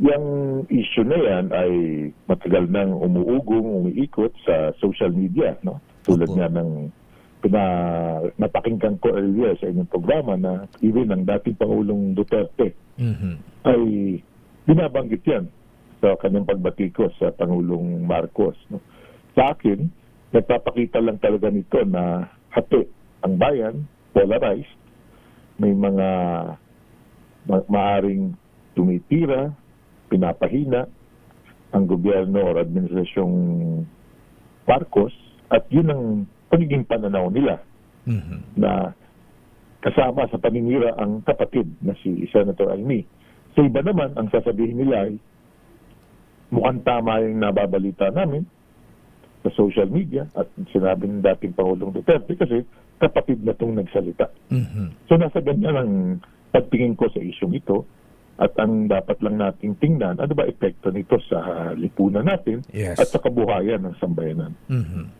yung issue na yan ay matagal nang umuugong, umiikot sa social media. No? Tulad Opo. nga ng pina, napakinggan ko earlier sa inyong programa na even ang dating Pangulong Duterte Mhm. ay binabanggit yan sa kanyang pagbatikos sa Pangulong Marcos. No? Sa akin, nagpapakita lang talaga nito na hati ang bayan, polarized, may mga ma- maaring tumitira, pinapahina ang gobyerno o administrasyong Marcos at yun ang pagiging pananaw nila Mhm. na kasama sa paninira ang kapatid na si Senator Amy. Sa iba naman, ang sasabihin nila ay mukhang tama yung nababalita namin sa social media at sinabi ng dating Pangulong Duterte kasi kapatid na itong nagsalita. Mhm. So nasa ganyan ang pagtingin ko sa isyong ito at ang dapat lang nating tingnan, ano ba epekto nito sa lipunan natin Yes. at sa kabuhayan ng sambayanan. Mhm.